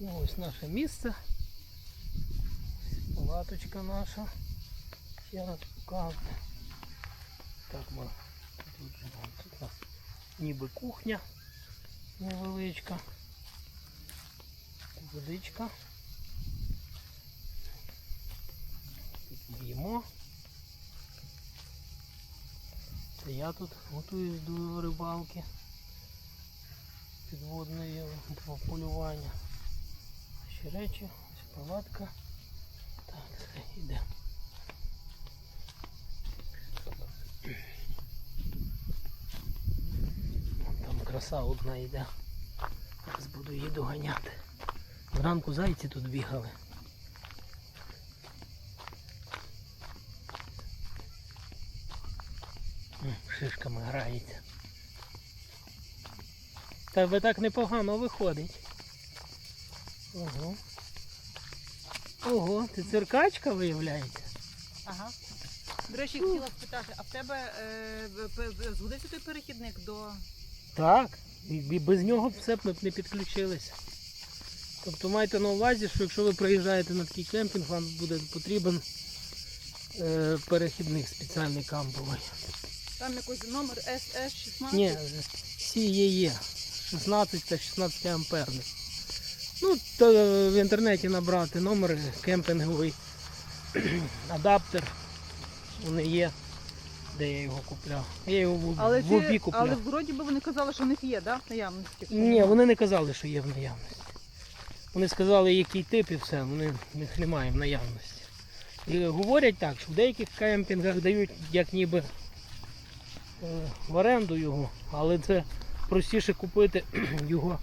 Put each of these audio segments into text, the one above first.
Ну, ось наше місце. Палаточка наша. Ще раз показую. Так ми тут живемо. Тут у нас ніби кухня невеличка. Водичка. Тут їмо. Це я тут готуюсь до рибалки підводної полювання. Ще речі, ось палатка. Так, все, йде. Там краса одна йде. Зараз буду її доганяти. Зранку зайці тут бігали. Шишками грається. Тебе так непогано виходить. Ого. Ого, ти циркачка виявляється. Ага. До речі, хотіла спитати, а в тебе е, згодився той перехідник до. Так, і без нього все б ми б не підключилися. Тобто майте на увазі, що якщо ви приїжджаєте на такий кемпінг, вам буде потрібен е, перехідник спеціальний камповий. Там якийсь номер SS16? Ні, CEE 16 та 16 амперний. Ну, то в інтернеті набрати номер кемпінговий, адаптер. Вони є, де я його купляв. Я його в, Але, в обі купляв. але вроді би вони казали, що в них є, да? наявності. Ні, вони не казали, що є в наявності. Вони сказали, який тип і все, вони в них немає в наявності. І говорять так, що в деяких кемпінгах дають як ніби е, в оренду його, але це простіше купити його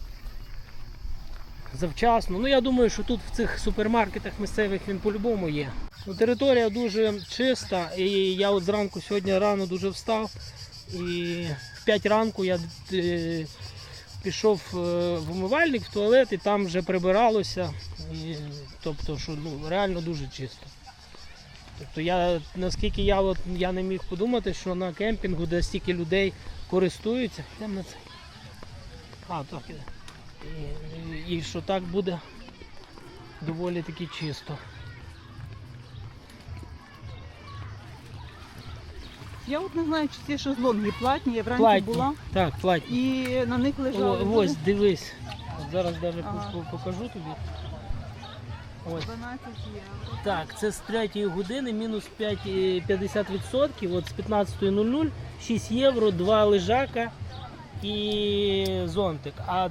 завчасно. Ну я думаю, що тут в цих супермаркетах місцевих він по-любому є. Ну, територія дуже чиста, і я от зранку сьогодні рано дуже встав. І в 5 ранку я е, пішов е, в умивальник, в туалет і там вже прибиралося. І, тобто, що ну, реально дуже чисто. Тобто я, наскільки я, от, я не міг подумати, що на кемпінгу, де стільки людей користуються, йдемо на це. А, так іде. І, і, що так буде доволі таки чисто. Я от не знаю, чи ці шезлонги платні, я вранці Платні. була Так, платні. і на них лежали О, ось, дивись. От зараз навіть Ага. покажу тобі. Ось. 12 євро. Так, це з 3 години мінус 5, е, 50%, от з 15.00 6 євро, 2 лежака і зонтик. А